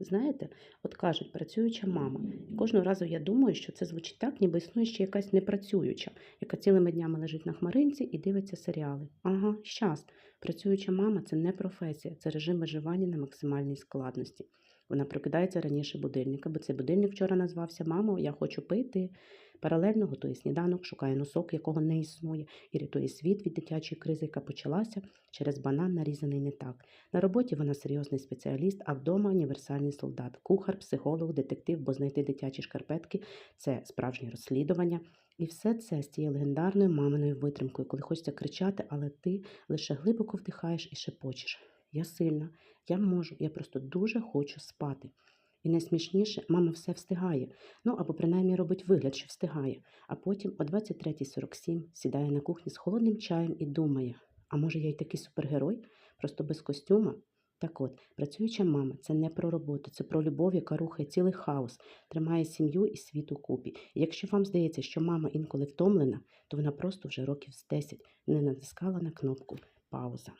Знаєте, от кажуть, працююча мама. І кожного разу я думаю, що це звучить так, ніби існує ще якась непрацююча, яка цілими днями лежить на хмаринці і дивиться серіали. Ага, щас. Працююча мама це не професія, це режим виживання на максимальній складності. Вона прокидається раніше будильника, бо цей будильник вчора назвався Мамо, я хочу пити. Паралельно готує сніданок, шукає носок, якого не існує, і рятує світ від дитячої кризи, яка почалася через банан, нарізаний не так. На роботі вона серйозний спеціаліст, а вдома універсальний солдат, кухар, психолог, детектив, бо знайти дитячі шкарпетки це справжнє розслідування. І все це з тією легендарною маминою витримкою, коли хочеться кричати, але ти лише глибоко вдихаєш і шепочеш. Я сильна, я можу, я просто дуже хочу спати. І найсмішніше, мама все встигає, ну або принаймні робить вигляд, що встигає, а потім о 23.47 сідає на кухні з холодним чаєм і думає: а може я й такий супергерой, просто без костюма? Так от, працююча мама це не про роботу, це про любов, яка рухає цілий хаос, тримає сім'ю і світ у купі. І якщо вам здається, що мама інколи втомлена, то вона просто вже років з 10 не натискала на кнопку пауза.